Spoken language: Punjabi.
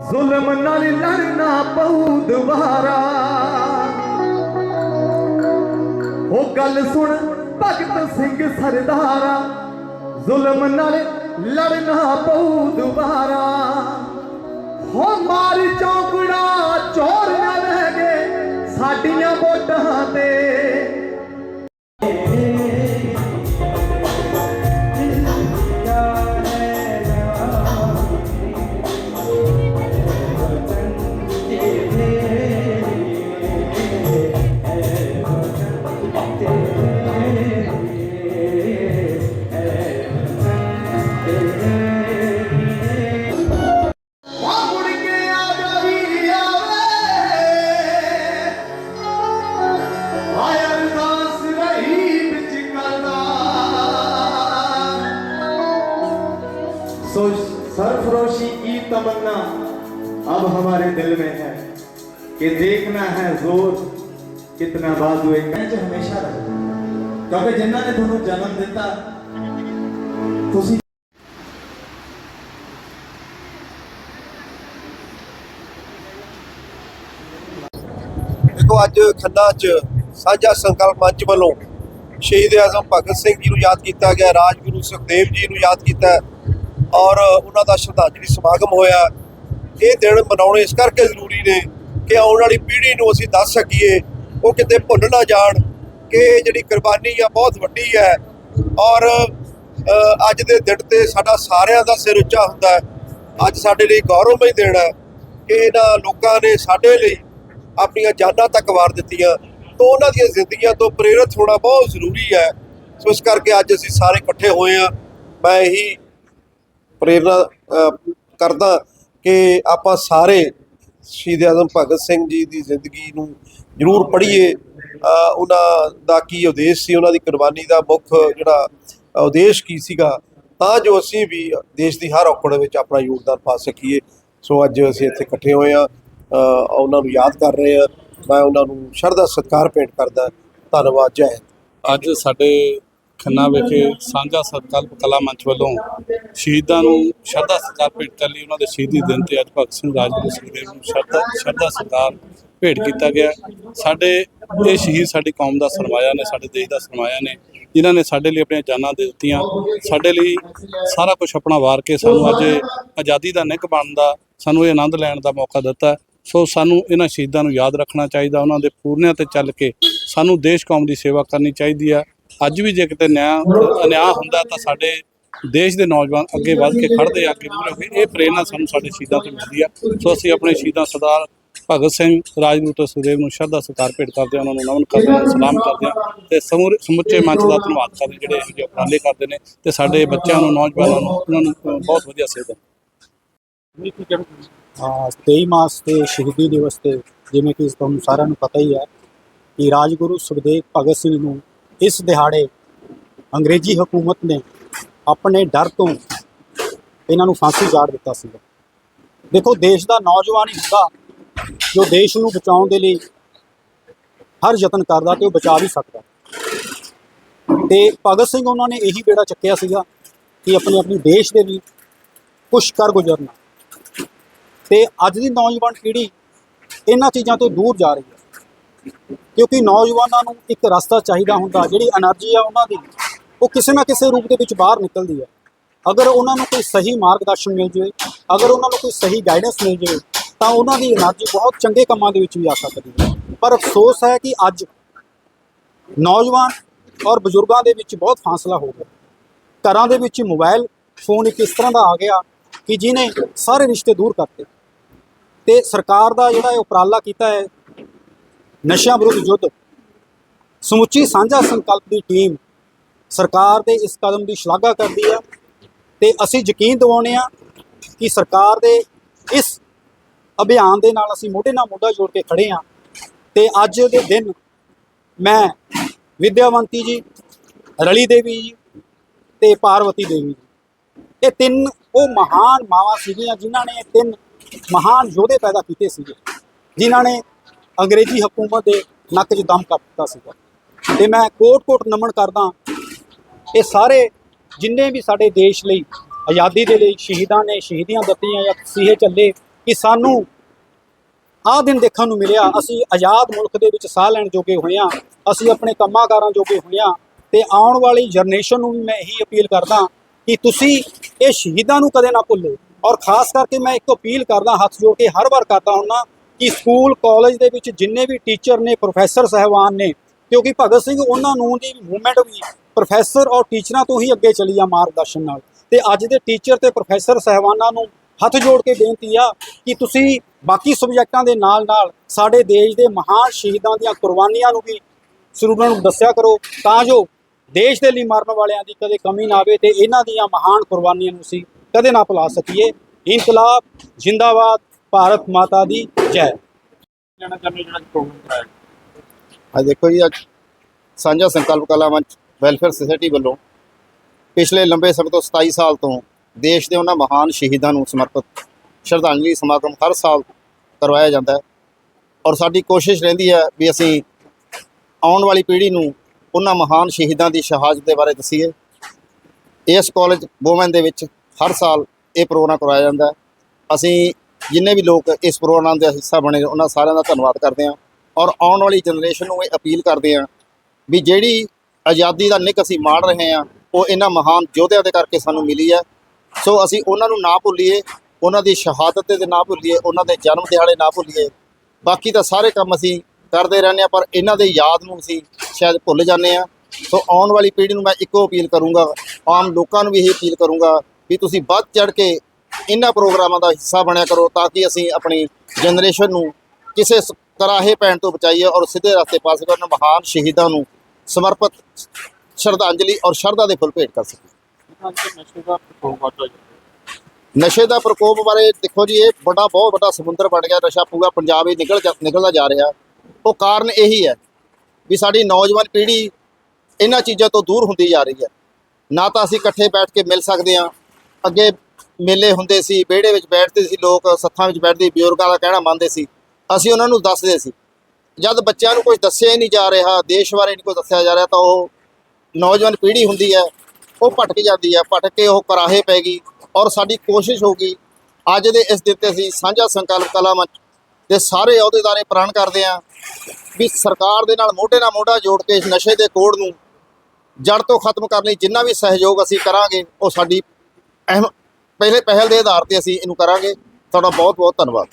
ਜ਼ੁਲਮ ਨਾਲ ਲੜਨਾ ਪਊ ਦੁਬਾਰਾ। ਉਹ ਗੱਲ ਸੁਣ ਭਗਤ ਸਿੰਘ ਸਰਦਾਰਾ, ਜ਼ੁਲਮ ਨਾਲ ਲੜਨਾ ਪਊ ਦੁਬਾਰਾ। ਹੋ ਮਾਰ ਚੌਕੜਾ ਚੋਰ तमन्ना अब हमारे दिल में है कि देखना है जोर कितना बाजू एक ਚ ਹਮੇਸ਼ਾ ਰਹੇ ਕਿਉਂਕਿ ਜਿਨ੍ਹਾਂ ਨੇ ਤੁਹਾਨੂੰ ਜਨਮ ਦਿੱਤਾ ਤੁਸੀਂ ਦੇਖੋ ਅੱਜ ਖੰਨਾ 'ਚ ਸਾਂਝਾ ਸੰਕਲਪ ਮੰਚ ਵੱਲੋਂ ਸ਼ਹੀਦ ਆਜ਼ਮ ਭਗਤ ਸਿੰਘ ਜੀ ਨੂੰ ਯਾਦ ਕੀਤਾ ਗਿਆ ਰਾਜਗੁਰੂ ਸੁਖਦੇਵ ਜੀ ਨੂੰ ਯਾਦ ਕੀਤਾ ਔਰ ਉਹਨਾਂ ਦਾ ਸ਼ਰਧਾਂਜਲੀ ਸਮਾਗਮ ਹੋਇਆ ਇਹ ਦਿਨ ਮਨਾਉਣੇ ਇਸ ਕਰਕੇ ਜ਼ਰੂਰੀ ਨੇ ਕਿ ਆਉਣ ਵਾਲੀ ਪੀੜ੍ਹੀ ਨੂੰ ਅਸੀਂ ਦੱਸ ਸਕੀਏ, ਉਹ ਕਿਤੇ ਭੁੱਲ ਨਾ ਜਾਣ ਕਿ ਇਹ ਜਿਹੜੀ ਕੁਰਬਾਨੀ ਆ ਬਹੁਤ ਵੱਡੀ ਹੈ। ਔਰ ਅੱਜ ਦੇ ਦਿਨ ਤੇ ਸਾਡਾ ਸਾਰਿਆਂ ਦਾ ਸਿਰ ਉੱਚਾ ਹੁੰਦਾ ਹੈ। ਅੱਜ ਸਾਡੇ ਲਈ ਗੌਰਵਮਈ ਦਿਨ ਹੈ ਕਿ ਇਹਨਾਂ ਲੋਕਾਂ ਨੇ ਸਾਡੇ ਲਈ ਆਪਣੀਆਂ ਜਾਨਾਂ ਤੱਕ ਵਾਰ ਦਿੱਤੀਆਂ। ਤਾਂ ਉਹਨਾਂ ਦੀਆਂ ਜ਼ਿੰਦਗੀਆਂ ਤੋਂ ਪ੍ਰੇਰਿਤ ਹੋਣਾ ਬਹੁਤ ਜ਼ਰੂਰੀ ਹੈ। ਸੋ ਇਸ ਕਰਕੇ ਅੱਜ ਅਸੀਂ ਸਾਰੇ ਇਕੱਠੇ ਹੋਏ ਆ ਮੈਂ ਇਹੀ ਪ੍ਰੇਰਨਾ ਕਰਦਾ ਕਿ ਆਪਾਂ ਸਾਰੇ ਸ਼ਹੀਦ ਆਜ਼ਮ ਭਗਤ ਸਿੰਘ ਜੀ ਦੀ ਜ਼ਿੰਦਗੀ ਨੂੰ ਜ਼ਰੂਰ ਪੜ੍ਹੀਏ। ਉਹਨਾਂ ਦਾ ਕੀ ਉਦੇਸ਼ ਸੀ? ਉਹਨਾਂ ਦੀ ਕੁਰਬਾਨੀ ਦਾ ਮੁੱਖ ਜਿਹੜਾ ਉਦੇਸ਼ ਕੀ ਸੀਗਾ? ਤਾਂ ਜੋ ਅਸੀਂ ਵੀ ਦੇਸ਼ ਦੀ ਹਰ ਔਕੜ ਵਿੱਚ ਆਪਣਾ ਯੋਗਦਾਨ ਪਾ ਸਕੀਏ। ਸੋ ਅੱਜ ਅਸੀਂ ਇੱਥੇ ਇਕੱਠੇ ਹੋਏ ਆ ਉਹਨਾਂ ਨੂੰ ਯਾਦ ਕਰ ਰਹੇ ਆ ਮੈਂ ਉਹਨਾਂ ਨੂੰ ਸ਼ਰਧਾ ਸਤਿਕਾਰ ਭੇਂਟ ਕਰਦਾ। ਧੰਨਵਾਦ, ਜੈ ਹਿੰਦ। ਅੱਜ ਸਾਡੇ ਖੰਨਾ ਵਿਖੇ ਸਾਂਝਾ ਸੰਕਲਪ ਕਲਾ ਮੰਚ ਵੱਲੋਂ ਸ਼ਹੀਦਾਂ ਨੂੰ ਸ਼ਰਧਾ ਸਤਿਕਾਰ ਭੇਟ ਕਰਨ ਲਈ ਉਹਨਾਂ ਦੇ ਸ਼ਹੀਦੀ ਦਿਨ ਤੇ ਅੱਜ ਭਗਤ ਸਿੰਘ ਰਾਜਗੁਰੂ ਸੁਖਦੇਵ ਨੂੰ ਸ਼ਰਧਾ ਸ਼ਰਧਾ ਸਤਿਕਾਰ ਭੇਟ ਕੀਤਾ ਗਿਆ। ਸਾਡੇ ਇਹ ਸ਼ਹੀਦ ਸਾਡੀ ਕੌਮ ਦਾ ਸਰਮਾਇਆ ਨੇ, ਸਾਡੇ ਦੇਸ਼ ਦਾ ਸਰਮਾਇਆ ਨੇ, ਜਿਨ੍ਹਾਂ ਨੇ ਸਾਡੇ ਲਈ ਆਪਣੀਆਂ ਜਾਨਾਂ ਦੇ ਦਿੱਤੀਆਂ। ਸਾਡੇ ਲਈ ਸਾਰਾ ਕੁਝ ਆਪਣਾ ਵਾਰ ਕੇ ਸਾਨੂੰ ਅੱਜ ਇਹ ਆਜ਼ਾਦੀ ਦਾ ਨਿੱਘ ਬਣਨ ਦਾ, ਸਾਨੂੰ ਇਹ ਆਨੰਦ ਲੈਣ ਦਾ ਮੌਕਾ ਦਿੱਤਾ ਸੋ ਸਾਨੂੰ ਇਹਨਾਂ ਸ਼ਹੀਦਾਂ ਨੂੰ ਯਾਦ ਰੱਖਣਾ ਚਾਹੀਦਾ, ਉਹਨਾਂ ਦੇ ਪੂਰਨਿਆਂ ਤੇ ਚੱਲ ਕੇ ਸਾਨੂੰ ਦੇਸ਼ ਕੌਮ ਦੀ ਸੇਵਾ ਕਰਨੀ ਚਾਹੀਦੀ ਆ ਅੱਜ ਵੀ ਜੇ ਕਿਤੇ ਨਿਆਂ ਅਨਿਆਂ ਹੁੰਦਾ ਤਾਂ ਸਾਡੇ ਦੇਸ਼ ਦੇ ਨੌਜਵਾਨ ਅੱਗੇ ਵੱਧ ਕੇ ਖੜਦੇ ਆ, ਅੱਗੇ ਮੂਹਰੇ ਹੋ ਕੇ। ਇਹ ਪ੍ਰੇਰਨਾ ਸਾਨੂੰ ਸਾਡੇ ਸ਼ਹੀਦਾਂ ਤੋਂ ਮਿਲਦੀ ਆ। ਸੋ ਅਸੀਂ ਆਪਣੇ ਸ਼ਹੀਦਾਂ ਸਰਦਾਰ ਭਗਤ ਸਿੰਘ ਰਾਜਗੁਰੂ ਤੇ ਸੁਖਦੇਵ ਨੂੰ ਸ਼ਰਧਾ ਸਤਿਕਾਰ ਭੇਟ ਕਰਦੇ ਹਾਂ ਉਹਨਾਂ ਨੂੰ ਨਮਨ ਕਰਦੇ ਹਾਂ ਸਲਾਮ ਕਰਦੇ ਹਾਂ ਤੇ ਸਮੂਰੇ ਸਮੁੱਚੇ ਮੰਚ ਦਾ ਧੰਨਵਾਦ ਕਰਦੇ ਜਿਹੜੇ ਇਹੋ ਜਿਹੇ ਉਪਰਾਲੇ ਕਰਦੇ ਨੇ ਤੇ ਸਾਡੇ ਬੱਚਿਆਂ ਨੂੰ ਨੌਜਵਾਨਾਂ ਨੂੰ ਉਹਨਾਂ ਨੂੰ ਬਹੁਤ ਵਧੀਆ ਸੇਧ ਹਾਂ। 23 ਮਾਰਚ ਤੇ ਸ਼ਹੀਦੀ ਦਿਵਸ ਤੇ ਜਿਵੇਂ ਕਿ ਤੁਹਾਨੂੰ ਸਾਰਿਆਂ ਨੂੰ ਪਤਾ ਹੀ ਹੈ ਕਿ ਰਾਜਗੁਰੂ ਸੁਖਦੇਵ ਭਗਤ ਸਿੰਘ ਨੂੰ ਇਸ ਦਿਹਾੜੇ ਅੰਗਰੇਜ਼ੀ ਹਕੂਮਤ ਨੇ ਆਪਣੇ ਡਰ ਤੋਂ ਇਹਨਾਂ ਨੂੰ ਫਾਂਸੀ ਝਾੜ ਦਿੱਤਾ ਸੀ ਦੇਖੋ, ਦੇਸ਼ ਦਾ ਨੌਜਵਾਨ ਹੀ ਹੁੰਦਾ ਜੋ ਦੇਸ਼ ਨੂੰ ਬਚਾਉਣ ਦੇ ਲਈ ਹਰ ਯਤਨ ਕਰਦਾ ਤੇ ਉਹ ਬਚਾ ਵੀ ਸਕਦਾ। ਤੇ ਭਗਤ ਸਿੰਘ ਉਹਨਾਂ ਨੇ ਇਹੀ ਬੇੜਾ ਚੱਕਿਆ ਸੀਗਾ ਕਿ ਆਪਣੇ ਆਪਣੇ ਦੇਸ਼ ਦੇ ਲਈ ਕੁਛ ਕਰ ਗੁਜ਼ਰਨਾ। ਤੇ ਅੱਜ ਦੀ ਨੌਜਵਾਨ ਪੀੜ੍ਹੀ ਇਹਨਾਂ ਚੀਜ਼ਾਂ ਤੋਂ ਦੂਰ ਜਾ ਰਹੀ ਹੈ। ਕਿਉਂਕਿ ਨੌਜਵਾਨਾਂ ਨੂੰ ਇੱਕ ਰਸਤਾ ਚਾਹੀਦਾ ਹੁੰਦਾ, ਜਿਹੜੀ એનર્ਜੀ ਆ ਉਹਨਾਂ ਦੀ, ਉਹ ਕਿਸੇ ਨਾ ਕਿਸੇ ਰੂਪ ਦੇ ਵਿੱਚ ਬਾਹਰ ਨਿਕਲਦੀ ਹੈ ਅਗਰ ਉਹਨਾਂ ਨੂੰ ਕੋਈ ਸਹੀ ਮਾਰਗਦਰਸ਼ਨ ਮਿਲ ਜਾਵੇ, ਅਗਰ ਉਹਨਾਂ ਨੂੰ ਕੋਈ ਸਹੀ ਗਾਈਡੈਂਸ ਮਿਲ ਜਾਵੇ, ਤਾਂ ਉਹਨਾਂ ਦੀ એનર્ਜੀ ਬਹੁਤ ਚੰਗੇ ਕੰਮਾਂ ਦੇ ਵਿੱਚ ਵੀ ਆ ਸਕਦੀ ਹੈ ਪਰ ਅਫਸੋਸ ਹੈ ਕਿ ਅੱਜ ਨੌਜਵਾਨ ਔਰ ਬਜ਼ੁਰਗਾਂ ਦੇ ਵਿੱਚ ਬਹੁਤ ਫਾਸਲਾ ਹੋ ਗਿਆ। ਘਰਾਂ ਦੇ ਵਿੱਚ ਮੋਬਾਈਲ ਫੋਨ ਇੱਕ ਇਸ ਤਰ੍ਹਾਂ ਦਾ ਆ ਗਿਆ ਕਿ ਜਿਹਨੇ ਸਾਰੇ ਰਿਸ਼ਤੇ ਦੂਰ ਕਰਤੇ। ਤੇ ਸਰਕਾਰ ਦਾ ਜਿਹੜਾ ਉਪਰਾਲਾ ਕੀਤਾ ਹੈ ਨਸ਼ਿਆਂ ਵਿਰੁੱਧ ਯੁੱਧ। ਸਮੁੱਚੀ ਸਾਂਝਾ ਸੰਕਲਪ ਦੀ ਟੀਮ ਸਰਕਾਰ ਦੇ ਇਸ ਕਦਮ ਦੀ ਸ਼ਲਾਘਾ ਕਰਦੀ ਆ ਤੇ ਅਸੀਂ ਯਕੀਨ ਦਿਵਾਉਂਦੇ ਆ ਕਿ ਸਰਕਾਰ ਦੇ ਇਸ ਅਭਿਆਨ ਦੇ ਨਾਲ ਅਸੀਂ ਮੋਢੇ ਨਾਲ ਮੋਢਾ ਜੋੜ ਕੇ ਖੜੇ ਆ ਤੇ ਅੱਜ ਦੇ ਦਿਨ ਮੈਂ ਵਿਦਿਆਵੰਤੀ ਜੀ, ਰਲੀ ਦੇਵੀ ਜੀ ਤੇ ਪਾਰਵਤੀ ਦੇਵੀ ਜੀ। ਇਹ ਤਿੰਨ ਉਹ ਮਹਾਨ ਮਾਵਾਂ ਸੀਗੀਆਂ ਜਿਨ੍ਹਾਂ ਨੇ ਤਿੰਨ ਮਹਾਨ ਯੋਧੇ ਪੈਦਾ ਕੀਤੇ ਸੀਗੇ। ਜਿਨ੍ਹਾਂ ਨੇ ਅੰਗਰੇਜ਼ੀ ਹਕੂਮਤ ਦੇ ਨੱਕ 'ਚ ਦਮ ਕਰ ਦਿੱਤਾ ਸੀਗਾ। ਤੇ ਮੈਂ ਕੋਟ-ਕੋਟ ਨਮਨ ਕਰਦਾ ਇਹ ਸਾਰੇ ਜਿੰਨੇ ਵੀ ਸਾਡੇ ਦੇਸ਼ ਲਈ ਆਜ਼ਾਦੀ ਦੇ ਲਈ ਸ਼ਹੀਦਾਂ ਨੇ ਸ਼ਹੀਦੀਆਂ ਦਿੱਤੀਆਂ ਜਾਂ ਸੀਹੇ ਚੱਲੇ ਕਿ ਸਾਨੂੰ ਆਹ ਦਿਨ ਦੇਖਣ ਨੂੰ ਮਿਲਿਆ, ਅਸੀਂ ਆਜ਼ਾਦ ਮੁਲਕ ਦੇ ਵਿੱਚ ਸਾਹ ਲੈਣ ਜੋਗੇ ਹੋਏ ਹਾਂ, ਅਸੀਂ ਆਪਣੇ ਕੰਮਾਂ ਕਾਰਾਂ ਜੋਗੇ ਹੋਏ ਹਾਂ ਤੇ ਆਉਣ ਵਾਲੀ ਜਨਰੇਸ਼ਨ ਨੂੰ ਵੀ ਮੈਂ ਇਹੀ ਅਪੀਲ ਕਰਦਾ ਕਿ ਤੁਸੀਂ ਇਹ ਸ਼ਹੀਦਾਂ ਨੂੰ ਕਦੇ ਨਾ ਭੁੱਲੋ। ਔਰ ਖਾਸ ਕਰਕੇ ਮੈਂ ਇੱਕ ਅਪੀਲ ਕਰਦਾ, ਹੱਥ ਜੋੜ ਕੇ ਹਰ ਵਾਰ ਕਰਦਾ ਹੁੰਨਾ ਕਿ ਸਕੂਲ, ਕਾਲਜ ਦੇ ਵਿੱਚ ਜਿੰਨੇ ਵੀ ਟੀਚਰ ਨੇ, ਪ੍ਰੋਫੈਸਰ ਸਹਿਬਾਨ ਨੇ, ਕਿਉਂਕਿ ਭਗਤ ਸਿੰਘ ਉਹਨਾਂ ਨੂੰ ਦੀ ਮੂਵਮੈਂਟ ਵੀ ਪ੍ਰੋਫੈਸਰ ਔਰ ਟੀਚਰਾਂ ਤੋਂ ਹੀ ਅੱਗੇ ਚਲੀ ਆ ਮਾਰਗਦਰਸ਼ਨ ਨਾਲ। ਤੇ ਅੱਜ ਦੇ ਟੀਚਰ ਤੇ ਪ੍ਰੋਫੈਸਰ ਸਹਿਬਾਨਾਂ ਨੂੰ ਹੱਥ ਜੋੜ ਕੇ ਬੇਨਤੀ ਆ ਕਿ ਤੁਸੀਂ ਬਾਕੀ ਸਬਜੈਕਟਾਂ ਦੇ ਨਾਲ ਨਾਲ ਸਾਡੇ ਦੇਸ਼ ਦੇ ਮਹਾਨ ਸ਼ਹੀਦਾਂ ਦੀਆਂ ਕੁਰਬਾਨੀਆਂ ਨੂੰ ਵੀ ਸਰੂਪਾਂ ਨੂੰ ਦੱਸਿਆ ਕਰੋ, ਤਾਂ ਜੋ ਦੇਸ਼ ਦੇ ਲਈ ਮਰਨ ਵਾਲਿਆਂ ਦੀ ਕਦੇ ਕਮੀ ਨਾ ਆਵੇ ਤੇ ਇਹਨਾਂ ਦੀਆਂ ਮਹਾਨ ਕੁਰਬਾਨੀਆਂ ਨੂੰ ਅਸੀਂ ਕਦੇ ਨਾ ਭੁਲਾ ਸਕੀਏ। ਇਨਕਲਾਬ, ਜਿੰਦਾਬਾਦ, ਭਾਰਤ ਮਾਤਾ ਦੀ ਜੈ ਲੈਣਾ ਚਾਹੁੰਦੇ ਜਿਹੜਾ ਪ੍ਰੋਗਰਾਮ ਕਰਾਇਆ ਅੱਜ ਦੇਖੋ ਜੀ, ਅੱਜ ਸਾਂਝਾ ਸੰਕਲਪ ਕਲਾ ਮੰਚ ਵੈਲਫੇਅਰ ਸੁਸਾਇਟੀ ਵੱਲੋਂ ਪਿਛਲੇ ਲੰਬੇ ਸਮੇਂ ਤੋਂ 27 ਸਾਲ ਤੋਂ ਦੇਸ਼ ਦੇ ਉਹਨਾਂ ਮਹਾਨ ਸ਼ਹੀਦਾਂ ਨੂੰ ਸਮਰਪਿਤ ਸ਼ਰਧਾਂਜਲੀ ਸਮਾਗਮ ਹਰ ਸਾਲ ਕਰਵਾਇਆ ਜਾਂਦਾ ਹੈ। ਔਰ ਸਾਡੀ ਕੋਸ਼ਿਸ਼ ਰਹਿੰਦੀ ਹੈ ਵੀ ਅਸੀਂ ਆਉਣ ਵਾਲੀ ਪੀੜ੍ਹੀ ਨੂੰ ਉਹਨਾਂ ਮਹਾਨ ਸ਼ਹੀਦਾਂ ਦੀ ਸ਼ਹਾਦਤ ਦੇ ਬਾਰੇ ਦੱਸੀਏ। ਇਸ ਕਾਲਜ ਵੂਮਨ ਦੇ ਵਿੱਚ ਹਰ ਸਾਲ ਇਹ ਪ੍ਰੋਗਰਾਮ ਕਰਵਾਇਆ ਜਾਂਦਾ ਅਸੀਂ ਜਿੰਨੇ ਵੀ ਲੋਕ ਇਸ ਪ੍ਰੋਗਰਾਮ ਦਾ ਹਿੱਸਾ ਬਣੇ, ਉਹਨਾਂ ਸਾਰਿਆਂ ਦਾ ਧੰਨਵਾਦ ਕਰਦੇ ਹਾਂ ਔਰ ਆਉਣ ਵਾਲੀ ਜਨਰੇਸ਼ਨ ਨੂੰ ਇਹ ਅਪੀਲ ਕਰਦੇ ਹਾਂ ਵੀ ਜਿਹੜੀ ਆਜ਼ਾਦੀ ਦਾ ਨਿੱਘ ਅਸੀਂ ਮਾਣ ਰਹੇ ਹਾਂ, ਉਹ ਇਹਨਾਂ ਮਹਾਨ ਯੋਧਿਆਂ ਦੇ ਕਰਕੇ ਸਾਨੂੰ ਮਿਲੀ ਹੈ। ਸੋ ਅਸੀਂ ਉਹਨਾਂ ਨੂੰ ਨਾ ਭੁੱਲੀਏ, ਉਹਨਾਂ ਦੀ ਸ਼ਹਾਦਤ ਦੇ ਨਾ ਭੁੱਲੀਏ, ਉਹਨਾਂ ਦੇ ਜਨਮ ਦਿਹਾੜੇ ਨਾ ਭੁੱਲੀਏ। ਬਾਕੀ ਤਾਂ ਸਾਰੇ ਕੰਮ ਅਸੀਂ ਕਰਦੇ ਰਹਿੰਦੇ ਹਾਂ, ਪਰ ਇਹਨਾਂ ਦੇ ਯਾਦ ਨੂੰ ਅਸੀਂ ਸ਼ਾਇਦ ਭੁੱਲ ਜਾਂਦੇ ਹਾਂ। ਸੋ ਆਉਣ ਵਾਲੀ ਪੀੜ੍ਹੀ ਨੂੰ ਮੈਂ ਇੱਕੋ ਅਪੀਲ ਕਰੂੰਗਾ, ਆਮ ਲੋਕਾਂ ਨੂੰ ਵੀ ਇਹ ਅਪੀਲ ਕਰੂੰਗਾ ਵੀ ਤੁਸੀਂ ਵੱਧ ਚੜ ਕੇ ਇਹਨਾਂ ਪ੍ਰੋਗਰਾਮਾਂ ਦਾ ਹਿੱਸਾ ਬਣਿਆ ਕਰੋ ਤਾਂ ਕਿ ਅਸੀਂ ਆਪਣੀ ਜਨਰੇਸ਼ਨ ਨੂੰ ਕਿਸੇ ਸ- ਕਰਾਹੇ ਪੈਣ ਤੋਂ ਬਚਾਈਏ ਔਰ ਸਿੱਧੇ ਰਸਤੇ ਪਾ ਸਕੀਏ ਉਹਨਾਂ ਮਹਾਨ ਸ਼ਹੀਦਾਂ ਨੂੰ ਸਮਰਪਿਤ ਸ਼ਰਧਾਂਜਲੀ ਔਰ ਸ਼ਰਧਾ ਦੇ ਫੁੱਲ ਭੇਟ ਕਰ ਸਕੀਏ। ਨਸ਼ੇ ਦਾ ਪ੍ਰਕੋਪ ਨਸ਼ੇ ਦਾ ਪ੍ਰਕੋਪ ਬਾਰੇ ਦੇਖੋ ਜੀ, ਇਹ ਵੱਡਾ, ਬਹੁਤ ਵੱਡਾ ਸਮੁੰਦਰ ਬਣ ਗਿਆ, ਨਸ਼ਾ ਪੂਰਾ ਪੰਜਾਬ ਹੀ ਨਿਕਲ ਜਾ- ਨਿਕਲਦਾ ਜਾ ਰਿਹਾ। ਉਹ ਕਾਰਨ ਇਹੀ ਹੈ ਵੀ ਸਾਡੀ ਨੌਜਵਾਨ ਪੀੜ੍ਹੀ ਇਹਨਾਂ ਚੀਜ਼ਾਂ ਤੋਂ ਦੂਰ ਹੁੰਦੀ ਜਾ ਰਹੀ ਹੈ। ਨਾ ਤਾਂ ਅਸੀਂ ਇਕੱਠੇ ਬੈਠ ਕੇ ਮਿਲ ਸਕਦੇ ਹਾਂ, ਅੱਗੇ ਮੇਲੇ ਹੁੰਦੇ ਸੀ, ਵਿਹੜੇ ਵਿੱਚ ਬੈਠਦੇ ਸੀ ਲੋਕ, ਸੱਥਾਂ ਵਿੱਚ ਬੈਠਦੇ ਬਜ਼ੁਰਗਾਂ ਦਾ ਕਹਿਣਾ ਮੰਨਦੇ ਸੀ। ਅਸੀਂ ਉਹਨਾਂ ਨੂੰ ਦੱਸਦੇ ਸੀ। ਜਦ ਬੱਚਿਆਂ ਨੂੰ ਕੁਝ ਦੱਸਿਆ ਹੀ ਨਹੀਂ ਜਾ ਰਿਹਾ, ਦੇਸ਼ ਬਾਰੇ ਨਹੀਂ ਕੁਝ ਦੱਸਿਆ ਜਾ ਰਿਹਾ, ਤਾਂ ਉਹ ਨੌਜਵਾਨ ਪੀੜ੍ਹੀ ਹੁੰਦੀ ਹੈ, ਉਹ ਭਟਕ ਜਾਂਦੀ ਹੈ, ਭਟਕ ਕੇ ਉਹ ਕਰਾਹੇ ਪੈ ਗਈ ਔਰ ਸਾਡੀ ਕੋਸ਼ਿਸ਼ ਹੋਗੀ ਅੱਜ ਦੇ ਇਸ ਦਿਨ ਤੇ ਅਸੀਂ ਸਾਂਝਾ ਸੰਕਲਪ ਕਲਾ ਮੰਚ ਦੇ ਸਾਰੇ ਅਹੁਦੇਦਾਰੇ ਪ੍ਰਣ ਕਰਦੇ ਹਾਂ ਵੀ ਸਰਕਾਰ ਦੇ ਨਾਲ ਮੋਢੇ ਨਾਲ ਮੋਢਾ ਜੋੜ ਕੇ ਇਸ ਨਸ਼ੇ ਦੇ ਕੋੜ ਨੂੰ ਜੜ ਤੋਂ ਖਤਮ ਕਰਨ ਲਈ ਜਿੰਨਾ ਵੀ ਸਹਿਯੋਗ ਅਸੀਂ ਕਰਾਂਗੇ, ਉਹ ਸਾਡੀ ਅਹਿਮ ਪਹਿਲੇ ਪਹਿਲ ਦੇ ਆਧਾਰ ਤੇ ਅਸੀਂ ਇਹਨੂੰ ਕਰਾਂਗੇ। ਤੁਹਾਡਾ ਬਹੁਤ ਬਹੁਤ ਧੰਨਵਾਦ।